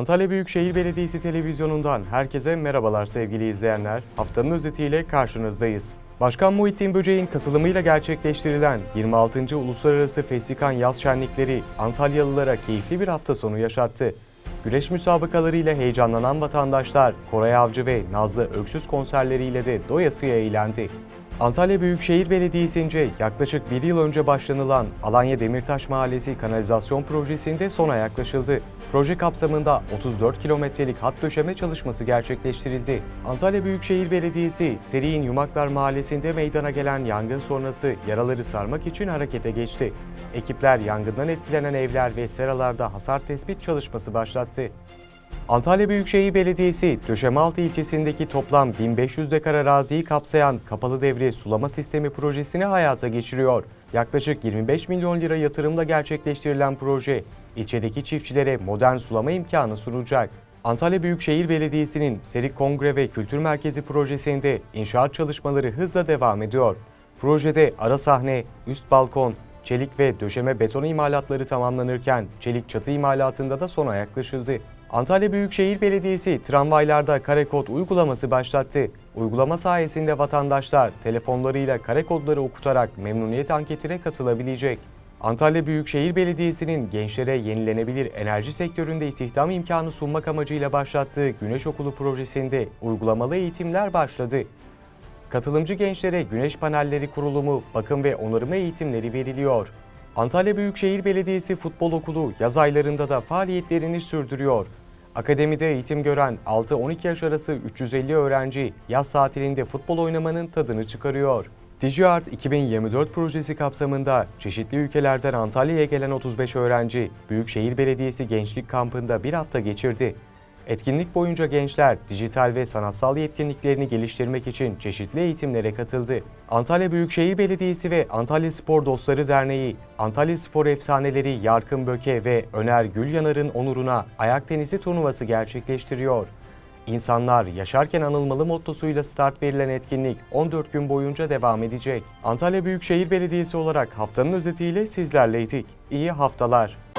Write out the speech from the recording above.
Antalya Büyükşehir Belediyesi televizyonundan herkese merhabalar sevgili izleyenler. Haftanın özetiyle karşınızdayız. Başkan Muhittin Böceğin katılımıyla gerçekleştirilen 26. Uluslararası Festikan Yaz Şenlikleri Antalyalılara keyifli bir hafta sonu yaşattı. Güreş müsabakalarıyla heyecanlanan vatandaşlar Koray Avcı ve Nazlı Öksüz konserleriyle de doyasıya eğlendi. Antalya Büyükşehir Belediyesi'nce yaklaşık bir yıl önce başlanılan Alanya Demirtaş Mahallesi kanalizasyon projesinde sona yaklaşıldı. Proje kapsamında 34 kilometrelik hat döşeme çalışması gerçekleştirildi. Antalya Büyükşehir Belediyesi, Seri'nin Yumaklar Mahallesi'nde meydana gelen yangın sonrası yaraları sarmak için harekete geçti. Ekipler yangından etkilenen evler ve seralarda hasar tespit çalışması başlattı. Antalya Büyükşehir Belediyesi, Döşemealtı ilçesindeki toplam 1500 dekar araziyi kapsayan kapalı devre sulama sistemi projesini hayata geçiriyor. Yaklaşık 25 milyon lira yatırımla gerçekleştirilen proje, ilçedeki çiftçilere modern sulama imkanı sunacak. Antalya Büyükşehir Belediyesi'nin Serik Kongre ve Kültür Merkezi projesinde inşaat çalışmaları hızla devam ediyor. Projede ara sahne, üst balkon, çelik ve döşeme beton imalatları tamamlanırken çelik çatı imalatında da sona yaklaşıldı. Antalya Büyükşehir Belediyesi tramvaylarda kare kod uygulaması başlattı. Uygulama sayesinde vatandaşlar telefonlarıyla kare kodları okutarak memnuniyet anketine katılabilecek. Antalya Büyükşehir Belediyesi'nin gençlere yenilenebilir enerji sektöründe istihdam imkanı sunmak amacıyla başlattığı Güneş Okulu projesinde uygulamalı eğitimler başladı. Katılımcı gençlere güneş panelleri kurulumu, bakım ve onarımı eğitimleri veriliyor. Antalya Büyükşehir Belediyesi Futbol Okulu yaz aylarında da faaliyetlerini sürdürüyor. Akademide eğitim gören 6-12 yaş arası 350 öğrenci yaz tatilinde futbol oynamanın tadını çıkarıyor. DigiArt 2024 projesi kapsamında çeşitli ülkelerden Antalya'ya gelen 35 öğrenci Büyükşehir Belediyesi Gençlik Kampı'nda bir hafta geçirdi. Etkinlik boyunca gençler dijital ve sanatsal yetkinliklerini geliştirmek için çeşitli eğitimlere katıldı. Antalya Büyükşehir Belediyesi ve Antalya Spor Dostları Derneği, Antalya Spor efsaneleri Yarkın Böke ve Öner Gülyanar'ın onuruna ayak tenisi turnuvası gerçekleştiriyor. İnsanlar yaşarken anılmalı mottosuyla start verilen etkinlik 14 gün boyunca devam edecek. Antalya Büyükşehir Belediyesi olarak haftanın özetiyle sizlerleydik. İyi haftalar.